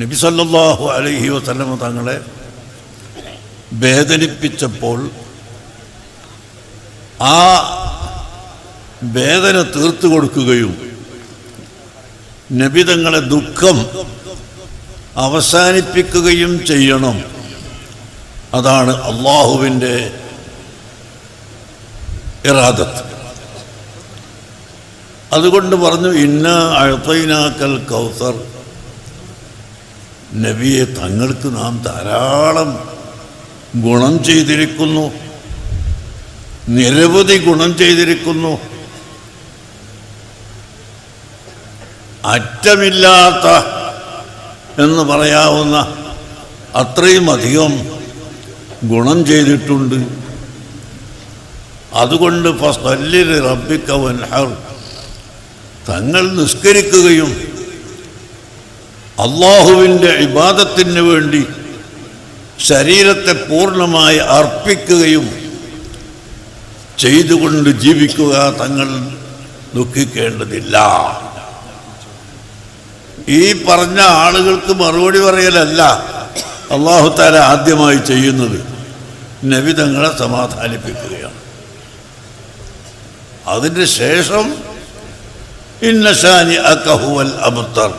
നബി സല്ലാഹു അലൈഹി വസ്ലമ തങ്ങളെ വേദനിപ്പിച്ചപ്പോൾ ആ വേദന തീർത്തു കൊടുക്കുകയും നബി തങ്ങളെ ദുഃഖം അവസാനിപ്പിക്കുകയും ചെയ്യണം. അതാണ് അള്ളാഹുവിന്റെ ഇറാദത്ത്. അതുകൊണ്ട് പറഞ്ഞു ഇന്ന അഴത്തൈനാക്കൽ കൗസർ. നബിയെ തങ്ങൾക്ക് നാം ധാരാളം ഗുണം ചെയ്തിരിക്കുന്നു. നിരവധി ഗുണം ചെയ്തിരിക്കുന്നു. അറ്റമില്ലാത്ത എന്ന് പറയാവുന്ന അത്രയും അധികം ഗുണം ചെയ്തിട്ടുണ്ട്. അതുകൊണ്ട് ഫസ്തല്ലിൽ റബ്ബിക്ക വൻഹർ. തങ്ങൾ നിസ്കരിക്കുകയും അള്ളാഹുവിന്റെ ഇബാദത്തിന് വേണ്ടി ശരീരത്തെ പൂർണമായി അർപ്പിക്കുകയും ചെയ്തുകൊണ്ട് ജീവിക്കുക തങ്ങൾ ദുഃഖിക്കേണ്ടതില്ല. ഈ പറഞ്ഞ ആളുകൾക്ക് മറുപടി പറയലല്ല അള്ളാഹുത്താല ആദ്യമായി ചെയ്യുന്നത്. നബി തങ്ങളെ സമാധാനിപ്പിക്കുകയാണ്. അതിന് ശേഷം ഇന്നശാനി അക്കഹുവൽ അബുത്തർ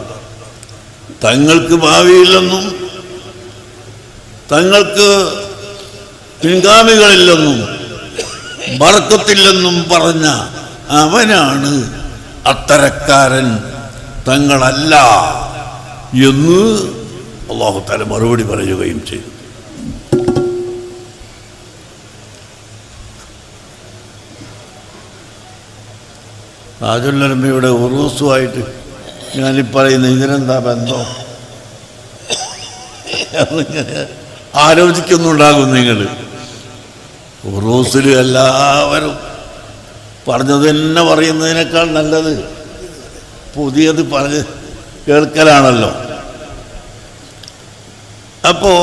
തങ്ങൾക്ക് ഭാവിയില്ലെന്നും തങ്ങൾക്ക് പിൻഗാമികളില്ലെന്നും ബർക്കത്തില്ലെന്നും പറഞ്ഞ അവനാണ് അത്തരക്കാരൻ തങ്ങളല്ല എന്ന് അള്ളാഹുത്താല മറുപടി പറയുകയും ചെയ്തു. രാജുല്ലമ്മയുടെ ഉറൂസുമായിട്ട് ഞാനീ പറയുന്ന ഇതിനെന്താ ബന്ധം? ആലോചിക്കുന്നുണ്ടാകും നിങ്ങൾ ഉറൂസിൽ എല്ലാവരും പറഞ്ഞത് തന്നെ പറയുന്നതിനേക്കാൾ നല്ലത് പുതിയത് പറഞ്ഞ് കേൾക്കലാണല്ലോ. അപ്പോ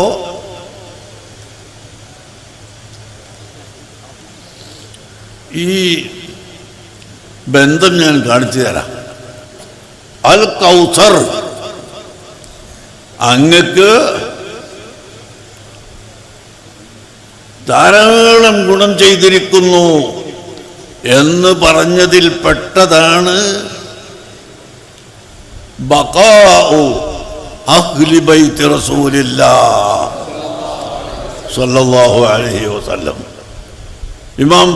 ഈ ബന്ധം ഞാൻ കാണിച്ചു തരാം. അൽ കൗസർ അങ്ങക്ക് ധാരാളം ഗുണം ചെയ്തിരിക്കുന്നു എന്ന് പറഞ്ഞതിൽ പെട്ടതാണ് ഇമാം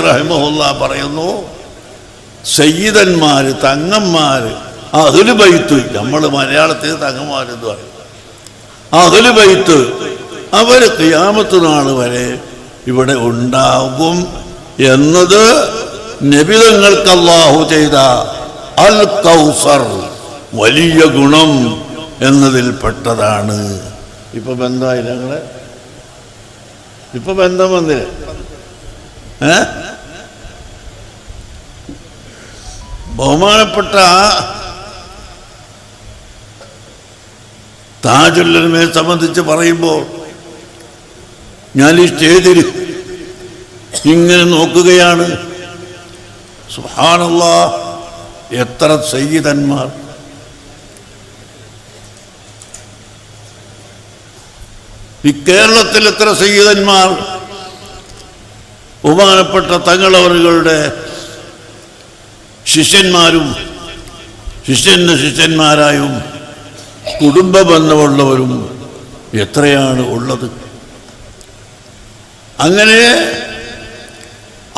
റഹിമഹുല്ല പറയുന്നു സയ്യിദന്മാർ തങ്ങന്മാര് അഹ്ലു ബൈത്ത് നമ്മൾ മലയാളത്തിൽ തങ്ങന്മാർ എന്ന് പറയും. അഹ്ലു ബൈത്ത് അവർ ക്യാമത്ത് നാൾ വരെ ഇവിടെ ഉണ്ടാകും എന്നത് നബിതങ്ങൾക്ക് അള്ളാഹു ചെയ്ത അൽ കൗസർ വലിയ ഗുണം എന്നതിൽ പെട്ടതാണ്. ഇപ്പൊ ബന്ധമായി ഞങ്ങളെ? ഇപ്പൊ ബന്ധം വന്നില്ലേ? ഏ? ബഹുമാനപ്പെട്ട താജുല്ലനെ സംബന്ധിച്ച് പറയുമ്പോൾ ഞാൻ ഈ സ്റ്റേജിൽ ഇങ്ങനെ നോക്കുകയാണ്. സുഹാനുള്ള എത്ര സയ്യിദന്മാർ. ഈ കേരളത്തിൽ എത്ര സയ്യിദന്മാർ. ബഹുമാനപ്പെട്ട തങ്ങളവറുകളുടെ ശിഷ്യന്മാരും ശിഷ്യന് ശിഷ്യന്മാരായും കുടുംബ ബന്ധമുള്ളവരും എത്രയാണ് ഉള്ളത്? അങ്ങനെ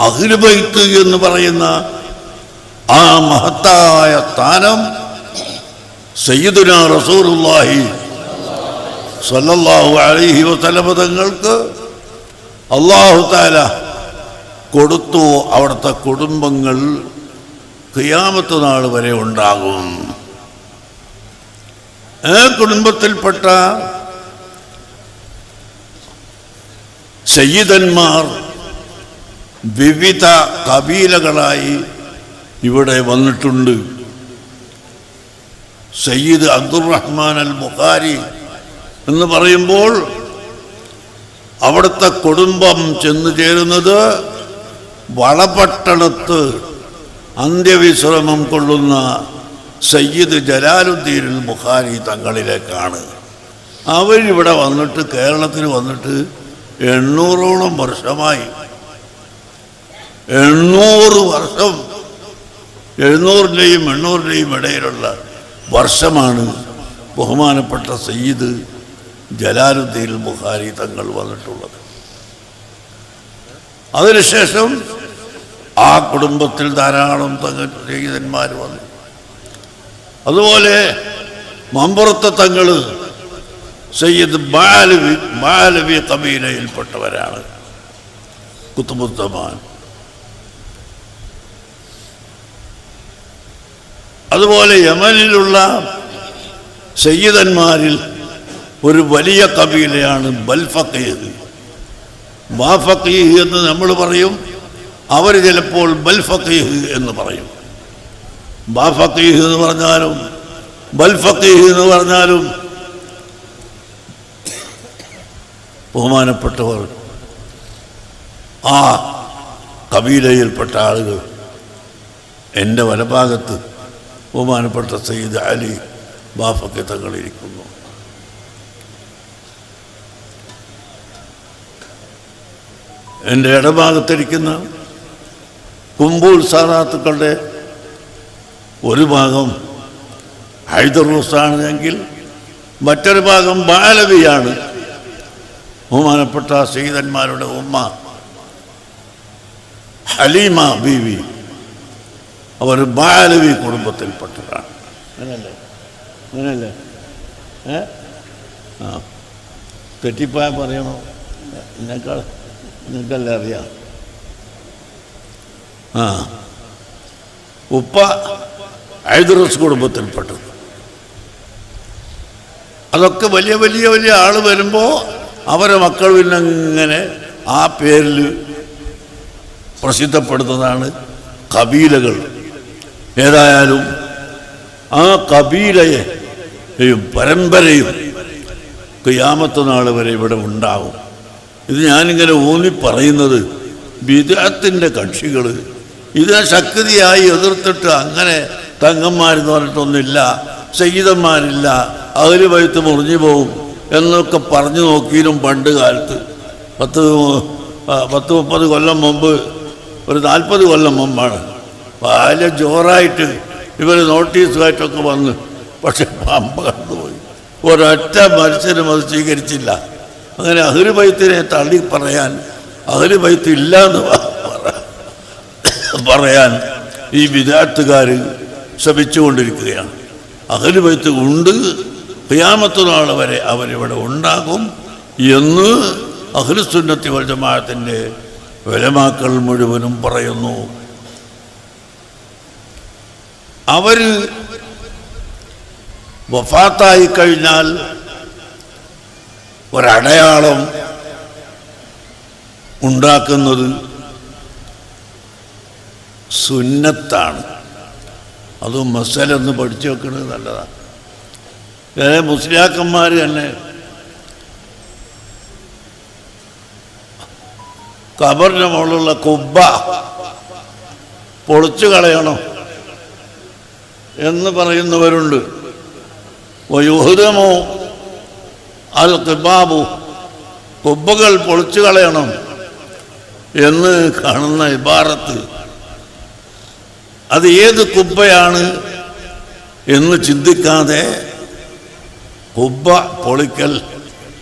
അഖിലുബൈത്ത് എന്ന് പറയുന്ന ആ മഹത്തായ സ്ഥാനം സയ്യിദുന റസൂറുല്ലാഹി സല്ലല്ലാഹു അലൈഹി വസല്ലമ തങ്ങൾക്ക് അള്ളാഹു താല കൊടുത്തു. അവിടുത്തെ കുടുംബങ്ങൾ ഖിയാമത്ത് നാൾ വരെ ഉണ്ടാകും. ആ കുടുംബത്തിൽപ്പെട്ട സയ്യിദന്മാർ വിവിധ കബീലകളായി ഇവിടെ വന്നിട്ടുണ്ട്. സയ്യിദ് അബ്ദുറഹ്മാൻ അൽ ബുഖാരി എന്ന് പറയുമ്പോൾ അവിടുത്തെ കുടുംബം ചെന്നു ചേരുന്നത് വളപട്ടണത്ത് അന്ത്യവിശ്രമം കൊള്ളുന്ന സയ്യിദ് ജലാലുദ്ദീൻ ബുഖാരി തങ്ങളിലേക്കാണ്. അവരിവിടെ വന്നിട്ട് കേരളത്തിൽ വന്നിട്ട് എണ്ണൂറോളം വർഷമായി. എണ്ണൂറ് വർഷം എഴുന്നൂറിന്റെയും എണ്ണൂറിന്റെയും ഇടയിലുള്ള വർഷമാണ് ബഹുമാനപ്പെട്ട സയ്യിദ് ജലാലുദ്ദീൻ ബുഖാരി തങ്ങൾ വന്നിട്ടുള്ളത്. അതിനുശേഷം ആ കുടുംബത്തിൽ ധാരാളം തങ്ങൾ രഹിതന്മാർ വന്നു. അതുപോലെ മമ്പുറത്തെ തങ്ങൾ സയ്യിദ് ബാലവി ബാലവി കബീലയിൽപ്പെട്ടവരാണ് കുത്തുബുദ്ധമാൻ. അതുപോലെ യമനിലുള്ള സയ്യിദന്മാരിൽ ഒരു വലിയ കബീലയാണ് ബൽഫക്കീഹ്. ബാഫക്കീഹ് എന്ന് നമ്മൾ പറയും. അവർ ചിലപ്പോൾ ബൽഫക്കീഹ് എന്ന് പറയും. ബാഫക്കീഹ് എന്ന് പറഞ്ഞാലും ബൽഫക്കീഹ് എന്ന് പറഞ്ഞാലും ബഹുമാനപ്പെട്ടവർ ആ കബീലയിൽപ്പെട്ട ആളുകൾ എന്റെ വലഭാഗത്ത് ബഹുമാനപ്പെട്ട സയ്യിദ് അലി ബാഫക്ക് തങ്ങളിരിക്കുന്നു. എന്റെ ഇടഭാഗത്തിരിക്കുന്ന കുമ്പൂൾ സാറാത്തുക്കളുടെ ഒരു ഭാഗം ഹൈദർ എങ്കിൽ മറ്റൊരു ഭാഗം ബാലവിയാണ് ബഹുമാനപ്പെട്ട സീതന്മാരുടെ ഉമ്മ ഹലീമ ബീവി. അവർ ബാലവി കുടുംബത്തിൽപ്പെട്ടതാണ് അങ്ങനല്ലേ? തെറ്റിപ്പോയാൽ പറയണോ? എന്നെക്കാൾ നിങ്ങൾക്കല്ലേ അറിയാം? ആ. ഉപ്പ ഹൈദറസ് കുടുംബത്തിൽപ്പെട്ടത് അതൊക്കെ വലിയ വലിയ വലിയ ആൾ വരുമ്പോൾ അവരെ മക്കൾ പിന്നെങ്ങനെ ആ പേരിൽ പ്രസിദ്ധപ്പെടുന്നതാണ് കബീലകൾ. ഏതായാലും ആ കബീലയെയും പരമ്പരയും ക്യാമത്ത നാൾ വരെ ഇവിടെ ഉണ്ടാവും. ഇത് ഞാനിങ്ങനെ ഊന്നി പറയുന്നത് വിദേഹത്തിന്റെ കക്ഷികൾ ഇതിനെ ശക്തിയായി എതിർത്തിട്ട് അങ്ങനെ തങ്ങന്മാരെന്ന് പറഞ്ഞിട്ടൊന്നുമില്ല സയ്യിദന്മാരില്ല അതിൽ വഴുത്ത് മുറിഞ്ഞു പോകും എന്നൊക്കെ പറഞ്ഞു നോക്കിയിരുന്നു പണ്ട് കാലത്ത്. പത്ത് പത്ത് മുപ്പത് കൊല്ലം മുമ്പ് ഒരു നാൽപ്പത് കൊല്ലം മുമ്പാണ്. വലിയ ജോറായിട്ട് ഇവർ നോട്ടീസുമായിട്ടൊക്കെ വന്ന് പക്ഷെ പമ്പ കണ്ടുപോയി ഒരൊറ്റ മനുഷ്യരും അത് സ്വീകരിച്ചില്ല. അങ്ങനെ അഹ്ലു ബൈത്തിനെ തള്ളി പറയാൻ അഹ്ലു ബൈത്ത് ഇല്ല എന്ന് പറയാൻ ഈ വിദാത്തുകാർ ശ്രമിച്ചുകൊണ്ടിരിക്കുകയാണ്. അഹ്ലു വൈത്ത് ഉണ്ട് ഖിയാമത്ത് നാൾ വരെ അവരിവിടെ ഉണ്ടാകും എന്ന് അഹ്ലുസുന്നത്തി വൽ ജമാഅത്തിന്റെ വിലമാക്കൾ മുഴുവനും പറയുന്നു. അവർ വഫാത്തായി കഴിഞ്ഞാൽ ഒരടയാളം ഉണ്ടാക്കുന്നത് സുന്നത്താണ്. അതും മസലൊന്ന് പഠിച്ചു വെക്കുന്നത് നല്ലതാണ് ഏ മുസ്ലിയാക്കന്മാർ തന്നെ കബറിന്റെ മുകളിലുള്ള കുബ്ബ പൊളിച്ചു കളയണം എന്ന് പറയുന്നവരുണ്ട്. വയുഹുദമോ അൽ കിബാബു കുബ്ബകൾ പൊളിച്ചു കളയണം എന്ന് കാണുന്ന ഇബാറത്ത് അത് ഏത് കുബ്ബയാണ് എന്ന് ചിന്തിക്കാതെ കുബ്ബ പൊളിക്കൽ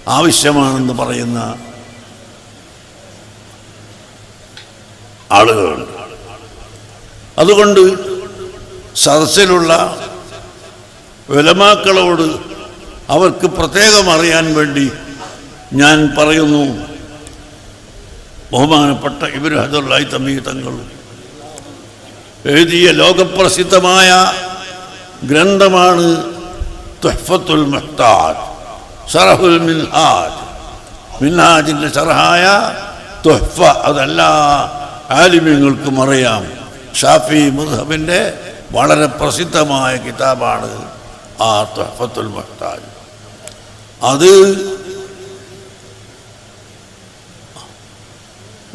ആവശ്യമാണെന്ന് പറയുന്ന ആളുകളുണ്ട്. അതുകൊണ്ട് സദസ്സിലുള്ള വിലമാക്കളോട് അവർക്ക് പ്രത്യേകം അറിയാൻ വേണ്ടി ഞാൻ പറയുന്നു. ബഹുമാനപ്പെട്ട ഇവർ ഹജറുല്ലായി തമ്മീ തങ്ങൾ എഴുതിയ ലോകപ്രസിദ്ധമായ ഗ്രന്ഥമാണ് തുഹ്ഫത്തുൽ മുഹ്താജ് സറഹുൽ മിൻഹാജ്. മിൻഹാജിന്റെ ഷറഹായ തുഹ്ഫ അതെല്ലാ ആലിമ്യങ്ങൾക്കും അറിയാം. ഷാഫി മുദ്ഹബിന്റെ വളരെ പ്രസിദ്ധമായ കിതാബാണ് ആ തുഹ്ഫത്തുൽ മുഹ്താജ്. അത്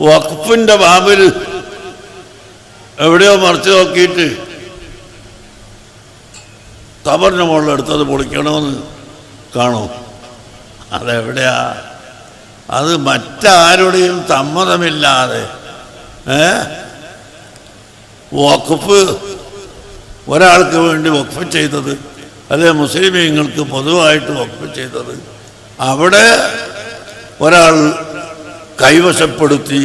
വഖഫിന്റെ ബാബിൽ എവിടെയോ മറിച്ച് നോക്കിയിട്ട് കബറിന് മുകളിൽ എടുത്തത് പൊളിക്കണമെന്ന് കാണൂ. അതെവിടെയാ? അത് മറ്റാരുടെയും സമ്മതമില്ലാതെ. ഏ? വഖഫ് ഒരാൾക്ക് വേണ്ടി വഖഫ് ചെയ്തത് അല്ലെ മുസ്ലിമീങ്ങൾക്ക് പൊതുവായിട്ട് വഖഫ് ചെയ്തത്. അവിടെ ഒരാൾ കൈവശപ്പെടുത്തി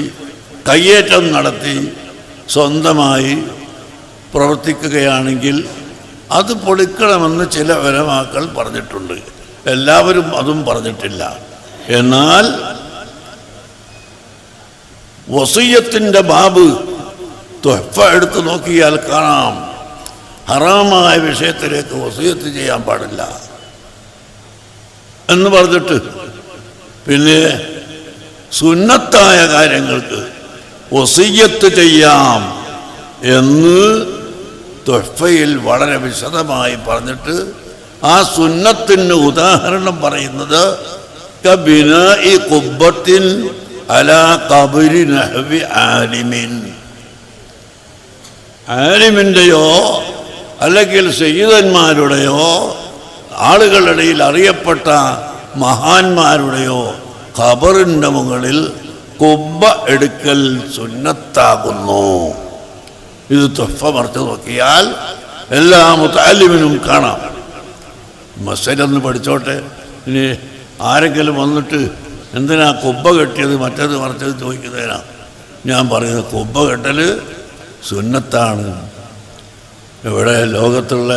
കയ്യേറ്റം നടത്തി സ്വന്തമായി പ്രവർത്തിക്കുകയാണെങ്കിൽ അത് പൊളിക്കണമെന്ന് ചില വരമാക്കൾ പറഞ്ഞിട്ടുണ്ട്. എല്ലാവരും അതും പറഞ്ഞിട്ടില്ല. എന്നാൽ വസീയത്തിന്റെ ബാബ് തൊഹഫ എടുത്ത് നോക്കിയാൽ കാണാം. ഹറാമായ വിഷയത്തിലേക്ക് വസീയത്ത് ചെയ്യാൻ പാടില്ല. എന്ന് പറഞ്ഞിട്ട് പിന്നെ സുന്നത്തായ കാര്യങ്ങൾക്ക് വസീയത്ത് ചെയ്യാം എന്ന് തൊഫയിൽ വളരെ വിശദമായി പറഞ്ഞിട്ട് ആ സുന്നത്തിന് ഉദാഹരണം പറയുന്നത് കബിനാഇ കുബ്ബത്തിൻ അലാ കബരി നഹവി ആലിമിൻ. ആലിമിന്റെയോ അല്ലെങ്കിൽ സയ്യിദന്മാരുടെയോ ആളുകളുടെ അറിയപ്പെട്ട മഹാന്മാരുടെയോ ഖബറിന്റെ മുകളിൽ കുബ്ബ എടുക്കൽ സുന്നത്താകുന്നു. ഇത് തൊഫ മറച്ചു നോക്കിയാൽ എല്ലാ മുത്താലിമിനും കാണാം. മസലൊന്ന് പഠിച്ചോട്ടെ. ഇനി ആരെങ്കിലും വന്നിട്ട് എന്തിനാ കുബ്ബ കെട്ടിയത് മറ്റേത് മറിച്ചത് ചോദിക്കുന്നതിനാ? ഞാൻ പറയുന്നത് കുബ്ബ കെട്ടൽ സുന്നത്താണ്. എവിടെ ലോകത്തുള്ള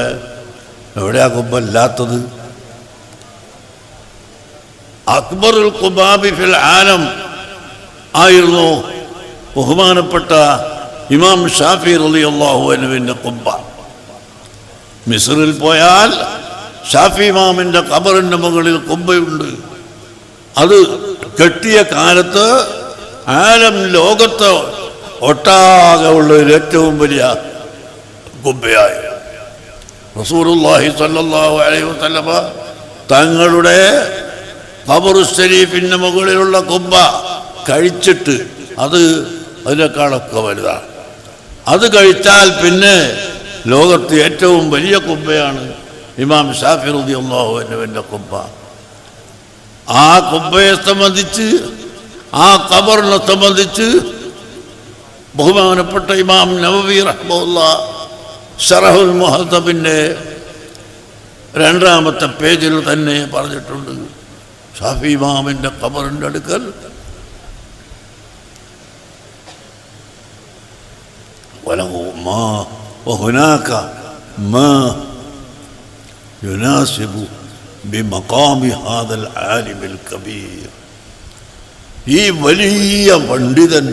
എവിടെയാ കുബ്ബ ഇല്ലാത്തത്? അക്ബറുൽ കുബാബി ഫിൽ ആലം ആയിരുന്നു ബഹുമാനപ്പെട്ട ഇമാം ഷാഫി റളിയല്ലാഹു അനുവിന്റെ കുബ്ബ മിസ്രിൽ പോയാൽ ഷാഫി ഇമാമിന്റെ ഖബറിന്റെ മുകളിൽ കുബ്ബയുണ്ട് അത് കെട്ടിയ കാലത്ത് ആലം ലോകത്ത് ഒട്ടാകെ ഉള്ള ഒരു ഏറ്റവും വലിയ കുബ്ബയായി റസൂലുള്ളാഹി സല്ലാഹു അലൈഹി വസല്ലമ തങ്ങളുടെ ഖബറു ഷരീഫിന്റെ മുകളിലുള്ള കുബ്ബ കഴിച്ചിട്ട് അത് അതിനേക്കാളൊക്കെ വലുതാണ് അത് കഴിച്ചാൽ പിന്നെ ലോകത്ത് ഏറ്റവും വലിയ കുബ്ബയാണ് ഇമാം ഷാഫി റളിയല്ലാഹു അൻഹുവിന്റെ കുബ്ബ. ആ കുബ്ബയെ സംബന്ധിച്ച് ആ ഖബറിനെ സംബന്ധിച്ച് ബഹുമാനപ്പെട്ട ഇമാം നവവി റഹ്മുല്ല ഷറഹുൽ മുഹത്തബിന്റെ രണ്ടാമത്തെ പേജിൽ തന്നെ പറഞ്ഞിട്ടുണ്ട് ഷാഫി ഇമാമിന്റെ കബറിന്റെ അടുക്കൽ وله ما وهناك ما يناسب بمقام هذا العالم الكبير ഈ വലിയ പണ്ഡിതൻ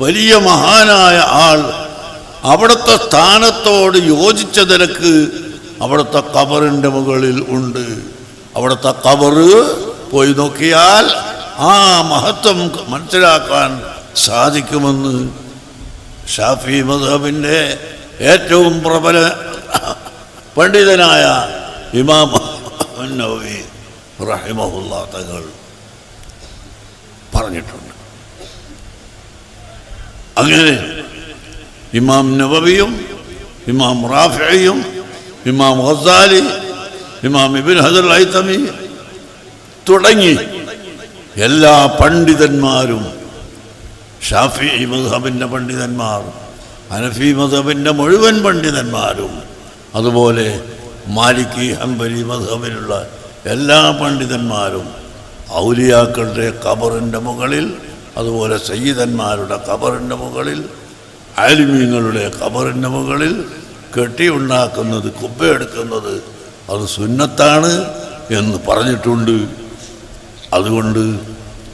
വലിയ മഹാനായ ആൾ അവിടുത്തെ സ്ഥാനത്തോട് യോജിച്ച നിരക്ക് അവിടുത്തെ കബറിൻ്റെ മുകളിൽ ഉണ്ട് അവിടുത്തെ കബറ് പോയി നോക്കിയാൽ ആ മഹത്വം മനസ്സിലാക്കാൻ സാധിക്കുമെന്ന് ഷാഫി മധബിന്റെ ഏറ്റവും പ്രബല പണ്ഡിതനായ ഇമാം റഹിമഹുല്ല തങ്ങൾ പറഞ്ഞിട്ടുണ്ട്. അങ്ങനെ ഇമാം നവവിയും ഇമാം റാഫിയും ഇമാം ഹസാലി ഇമാം ഇബിൻ ഹജർ ഐത്തമി തുടങ്ങി എല്ലാ പണ്ഡിതന്മാരും ഷാഫി മധബിന്റെ പണ്ഡിതന്മാർ ഹനഫി മധബിന്റെ മുഴുവൻ പണ്ഡിതന്മാരും അതുപോലെ മാലിക്കി ഹംബലി മധബിലുള്ള എല്ലാ പണ്ഡിതന്മാരും ഔലിയാക്കളുടെ കബറിന്റെ മുകളിൽ അതുപോലെ സയ്യിദന്മാരുടെ കബറിന്റെ മുകളിൽ ആലിമീങ്ങളുടെ കബറിന്റെ മുകളിൽ കെട്ടിയുണ്ടാക്കുന്നത് കുബ്ബയെടുക്കുന്നത് അത് സുന്നത്താണ് എന്ന് പറഞ്ഞിട്ടുണ്ട്. അതുകൊണ്ട്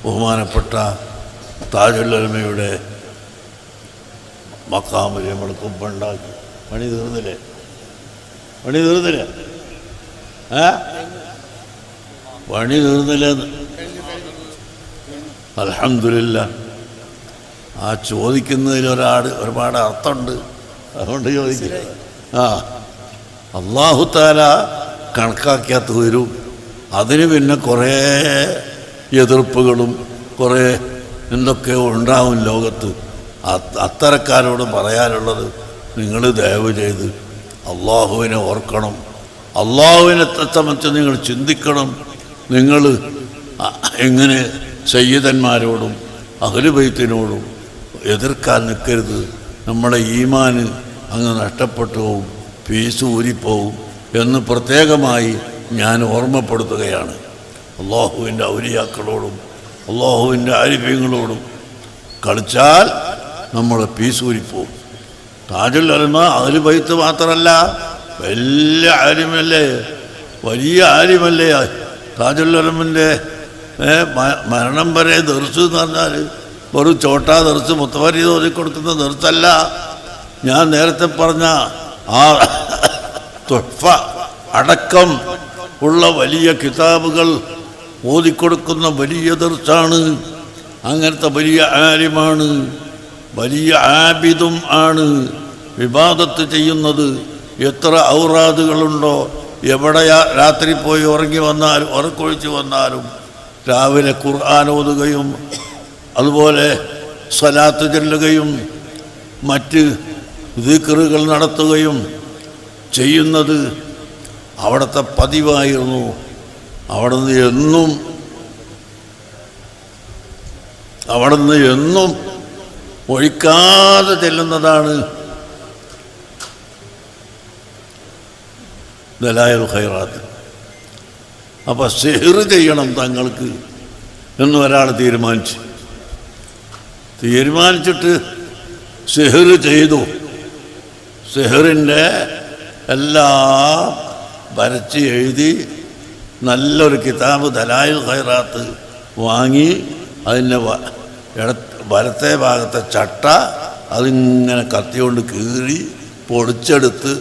ബഹുമാനപ്പെട്ട താജുല്ലമയുടെ മക്കാമിൽ നമ്മൾ കുമ്പുണ്ടാക്കി. പണി തീർന്നില്ലേ? പണി തീർന്നില്ലേ? ഏ? പണി തീർന്നില്ലെന്ന്. അലഹമില്ല ആ ചോദിക്കുന്നതിൽ ഒരാട് ഒരുപാട് അർത്ഥമുണ്ട്. അതുകൊണ്ട് ചോദിക്കില്ല. ആ. അള്ളാഹുത്താല കണക്കാക്കിയാത്ത വരും. അതിന് പിന്നെ കുറേ എതിർപ്പുകളും കുറേ എന്തൊക്കെയോ ഉണ്ടാവും ലോകത്ത്. അത്തരക്കാരോട് പറയാനുള്ളത് നിങ്ങൾ ദയവ് ചെയ്ത് അള്ളാഹുവിനെ ഓർക്കണം. അള്ളാഹുവിനെ സംബന്ധിച്ച് നിങ്ങൾ ചിന്തിക്കണം. നിങ്ങൾ എങ്ങനെ സയ്യിദന്മാരോടും അഹലുബൈത്തിനോടും എതിർക്കാൻ നിൽക്കരുത്. നമ്മുടെ ഈമാന് അങ്ങ് നഷ്ടപ്പെട്ടു പോവും ഫീസ് ഊരിപ്പോവും എന്ന് പ്രത്യേകമായി ഞാൻ ഓർമ്മപ്പെടുത്തുകയാണ്. അള്ളാഹുവിന്റെ ഔലിയാക്കളോടും അള്ളാഹുവിന്റെ ആരിഫ്യങ്ങളോടും കളിച്ചാൽ നമ്മൾ പീസ് ഊരിപ്പോവും താജുൽ അൽമ അതിൽ ബൈത്ത് മാത്രമല്ല വലിയ ആരുമല്ലേ വലിയ ആരുമല്ലേ താജുൽ അലമിന്റെ മരണം വരെ ദർസ് എന്ന് പറഞ്ഞാൽ വെറും ചോട്ടാ ദർസ് മുത്തവരി തോന്നി കൊടുക്കുന്ന ദർസല്ല. ഞാൻ നേരത്തെ പറഞ്ഞ ആ തുഫ അടക്കം ഉള്ള വലിയ കിതാബുകൾ ഓതിക്കൊടുക്കുന്ന വലിയ ദർശാണ് അങ്ങനത്തെ വലിയ ആര്യമാണ് വലിയ ആബിദും ആണ്. വിവാദത്ത് ചെയ്യുന്നത് എത്ര ഔറാദുകളുണ്ടോ. എവിടെ രാത്രി പോയി ഉറങ്ങി വന്നാലും ഉറക്കൊഴിച്ച് വന്നാലും രാവിലെ ഖുർആൻ ഓതുകയും അതുപോലെ സ്വലാത്ത് ചെല്ലുകയും മറ്റ് ദിക്റുകൾ നടത്തുകയും ചെയ്യുന്നത് അവിടുത്തെ പതിവായിരുന്നു. അവിടുന്ന് എന്നും അവിടുന്ന് എന്നും ഒഴിക്കാതെ ചെല്ലുന്നതാണ് ഖൈറാത്ത്. അപ്പോൾ സെഹർ ചെയ്യണം തങ്ങൾക്ക് എന്ന് ഒരാൾ തീരുമാനിച്ചു. തീരുമാനിച്ചിട്ട് സെഹർ ചെയ്തു. സെഹറിന്റെ എല്ലാം വരച്ച് എഴുതി നല്ലൊരു കിതാബ് ധലായു ഖൈറാത്ത് വാങ്ങി അതിന്റെ ഇട വലത്തെ ഭാഗത്തെ ചട്ട അതിങ്ങനെ കത്തിയോണ്ട് കീറി പൊടിച്ചെടുത്ത്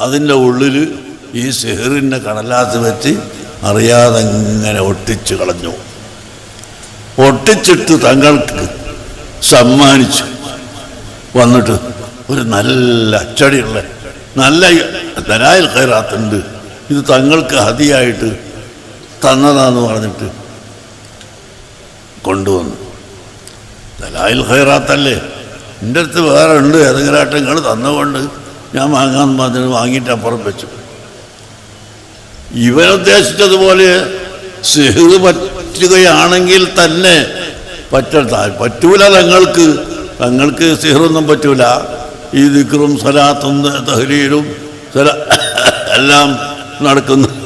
അതിന്റെ ഉള്ളിൽ ഈ സെഹറിന്റെ കടലാത്ത് വെച്ച് അറിയാതെ ഇങ്ങനെ ഒട്ടിച്ച് കളഞ്ഞു. ഒട്ടിച്ചിട്ട് തങ്ങൾക്ക് സമ്മാനിച്ചു. വന്നിട്ട് ഒരു നല്ല അച്ചടിയുള്ള നല്ല ധനായിൽ കയറാത്തുണ്ട് ഇത് തങ്ങൾക്ക് ഹതിയായിട്ട് തന്നതാന്ന് പറഞ്ഞിട്ട് കൊണ്ടുവന്നു. ദലായിൽ ഖൈറാത്തല്ലേ? എന്റെ അടുത്ത് വേറെ ഉണ്ട് ഏതെങ്കിലും ആട്ടങ്ങൾ തന്നുകൊണ്ട് ഞാൻ വാങ്ങാൻ പറഞ്ഞത് വാങ്ങിയിട്ട് അപ്പുറം വെച്ചു. ഇവരുദ്ദേശിച്ചതുപോലെ സിഹിർ പറ്റുകയാണെങ്കിൽ തന്നെ പറ്റ പറ്റൂല തങ്ങൾക്ക്. തങ്ങൾക്ക് സിഹറൊന്നും പറ്റൂല. ഈ ദിക്റും സ്വലാത്തും തഹരീലും സല എല്ലാം നടക്കുന്ന.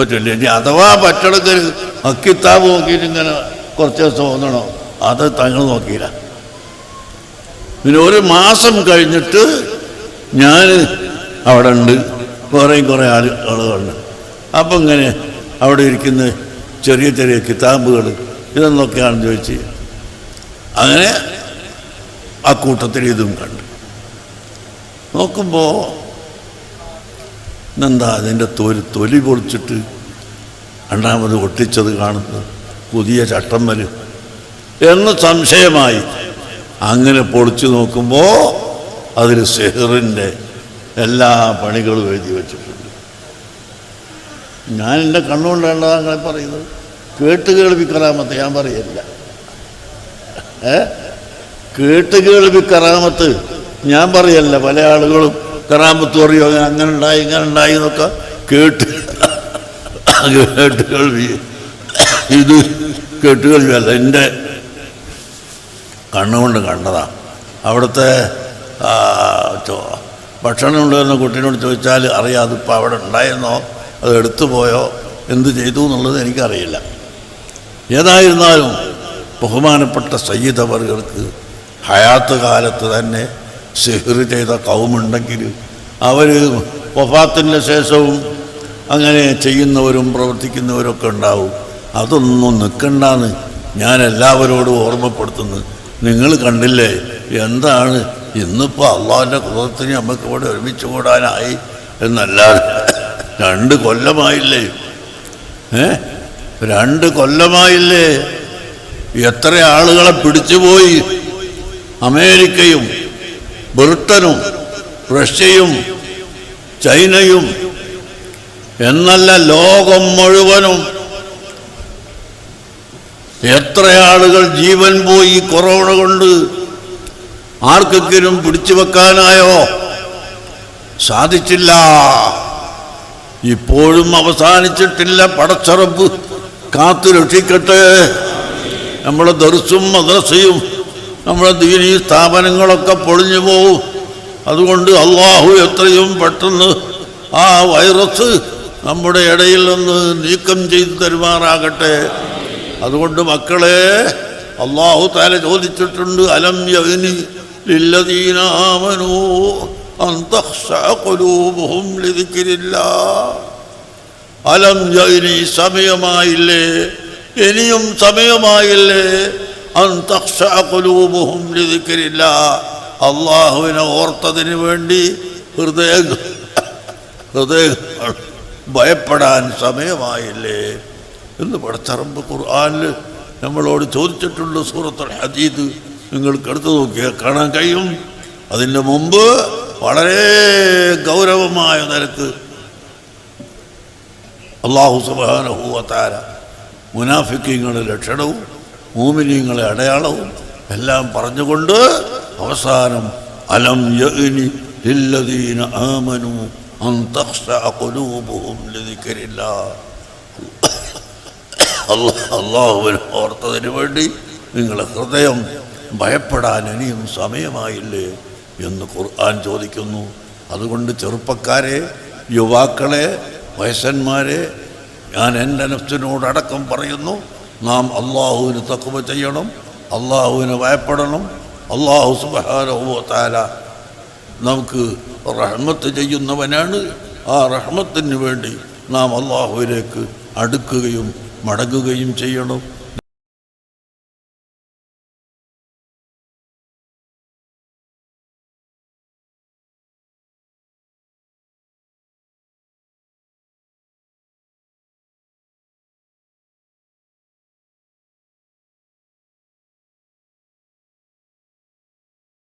പറ്റില്ല? ഇനി അഥവാ പറ്റണക്ക് അക്കിത്താബ് നോക്കിയിട്ട് ഇങ്ങനെ കുറച്ച് ദിവസം തോന്നണോ? അത് തങ്ങൾ നോക്കിയില്ല. പിന്നെ ഒരു മാസം കഴിഞ്ഞിട്ട് ഞാൻ അവിടെ ഉണ്ട് കുറേയും കുറേ ആളുകളുണ്ട്. അപ്പം ഇങ്ങനെ അവിടെ ഇരിക്കുന്ന ചെറിയ ചെറിയ കിതാബുകൾ ഇതെന്നൊക്കെയാണെന്ന് ചോദിച്ച് അങ്ങനെ ആ കൂട്ടത്തിൽ ഇതും കണ്ടു. നോക്കുമ്പോൾ എന്താ അതിന്റെ തൊലി തൊലി പൊളിച്ചിട്ട് രണ്ടാമത് ഒട്ടിച്ചത് കാണുന്നത്? പുതിയ ചട്ടം വരും. എന്ന് സംശയമായി അങ്ങനെ പൊളിച്ചു നോക്കുമ്പോൾ അതിൽ സെഹറിന്റെ എല്ലാ പണികളും എഴുതി വച്ചിട്ടുണ്ട്. ഞാൻ എന്റെ കണ്ണുകൊണ്ടാണ് അങ്ങനെ പറയുന്നത്. കേട്ട് കേൾവി കറാമത്ത് ഞാൻ പറയല്ല ഏ? കേട്ട് കേൾവി കറാമത്ത് ഞാൻ പറയല്ല പല ആളുകളും കറാമത്ത് പറയോ അങ്ങനെ ഉണ്ടായി ഇങ്ങനെ ഉണ്ടായി എന്നൊക്കെ കേട്ട് കേട്ട് കേൾവി ഇത് കേട്ട് കേൾവിയല്ല എന്റെ കണ്ണുകൊണ്ട് കണ്ടതാ. അവിടുത്തെ ഭക്ഷണം കൊണ്ടുവരുന്ന കുട്ടീനോട് ചോദിച്ചാൽ അറിയാം അതിപ്പോൾ അവിടെ ഉണ്ടായിരുന്നോ? അത് എടുത്തു പോയോ? എന്ത് ചെയ്തു എന്നുള്ളത് എനിക്കറിയില്ല. ഏതായിരുന്നാലും ബഹുമാനപ്പെട്ട സയ്യിദ് അവർക്ക് ഹയാത്ത് കാലത്ത് തന്നെ സിഹിർ ചെയ്ത കൗമുണ്ടെങ്കിൽ അവർ വഫാത്തിന്റെ ശേഷവും അങ്ങനെ ചെയ്യുന്നവരും പ്രവർത്തിക്കുന്നവരൊക്കെ ഉണ്ടാവും. അതൊന്നും നിൽക്കണ്ടെന്ന് ഞാൻ എല്ലാവരോടും ഓർമ്മപ്പെടുത്തുന്നു. നിങ്ങൾ കണ്ടില്ലേ? എന്താണ്? ഇന്നിപ്പോൾ അള്ളാഹിന്റെ കുതത്തിന് നമുക്ക് ഇവിടെ ഒരുമിച്ച് കൂടാനായി എന്നല്ലാതെ രണ്ട് കൊല്ലമായില്ലേ? ഏ? രണ്ട് കൊല്ലമായില്ലേ? എത്ര ആളുകളെ പിടിച്ചുപോയി അമേരിക്കയും ബ്രിട്ടനും റഷ്യയും ചൈനയും എന്നല്ല ലോകം മുഴുവനും. എത്ര ആളുകൾ ജീവൻ പോയി കൊറോണ കൊണ്ട് ആർക്കെങ്കിലും പിടിച്ചു വെക്കാനായോ? സാധിച്ചില്ല. ഇപ്പോഴും അവസാനിച്ചിട്ടില്ല. പടച്ചറപ്പ് കാത്തു രക്ഷിക്കട്ടെ നമ്മുടെ ദർസും മദ്രസയും നമ്മളെ ദീനീ സ്ഥാപനങ്ങളൊക്കെ പൊളിഞ്ഞു പോവും. അതുകൊണ്ട് അള്ളാഹു എത്രയും പെട്ടെന്ന് ആ വൈറസ് നമ്മുടെ ഇടയിൽ നിന്ന് നീക്കം ചെയ്തു തരുമാറാകട്ടെ. അതുകൊണ്ട് മക്കളെ അള്ളാഹു താല ചോദിച്ചിട്ടുണ്ട് അലം യഗ്നി ലില്ലദീന ആമനൂ അൻ തഖ്ശഅ അലം യഗ്നി സമയമായില്ലേ? ഇനിയും സമയമായില്ലേ? ഖുലൂബുഹും ലിദിക്രില്ലാഹ് അള്ളാഹുവിനെ ഓർത്തതിന് വേണ്ടി ഹൃദയങ്ങൾ ഹൃദയങ്ങൾ ഭയപ്പെടാൻ സമയമായില്ലേ എന്ന് പടച്ചറമ്പ് ഖുർആാനിൽ നമ്മളോട് ചോദിച്ചിട്ടുണ്ട് സൂറത്തുൽ ഹദീദ്. നിങ്ങൾക്ക് എടുത്തു നോക്കിയാൽ കാണാൻ കഴിയും. അതിന് മുമ്പ് വളരെ ഗൗരവമായ നിരക്ക് അള്ളാഹു സുബാനഹുവ താര മുനാഫിക്കിങ്ങളുടെ ലക്ഷണവും മൂമിനീങ്ങളെ അടയാളവും എല്ലാം പറഞ്ഞുകൊണ്ട് അവസാനം അലം യഗ്നി ലില്ലദീന ആമനു അൻ ഖുലൂബുഹും ലിദിക്രില്ലാ. അല്ലാഹ് അല്ലാഹുവിനെ ഓർത്തതിന് വേണ്ടി നിങ്ങളെ ഹൃദയം ഭയപ്പെടാൻ ഇനിയും സമയമായില്ലേ എന്ന് ഖുർആൻ ചോദിക്കുന്നു. അതുകൊണ്ട് ചെറുപ്പക്കാരെ യുവാക്കളെ വയസ്സന്മാരെ ഞാൻ എന്റെ നഫ്സിനോടടക്കം പറയുന്നു. നാം അള്ളാഹുവിന് തക്കുവ ചെയ്യണം അള്ളാഹുവിനെ ഭയപ്പെടണം. അള്ളാഹു സുബാന നമുക്ക് റഹ്മത്ത് ചെയ്യുന്നവനാണ്. ആ റഹ്മത്തിന് വേണ്ടി നാം അള്ളാഹുവിലേക്ക് അടുക്കുകയും മടങ്ങുകയും ചെയ്യണം.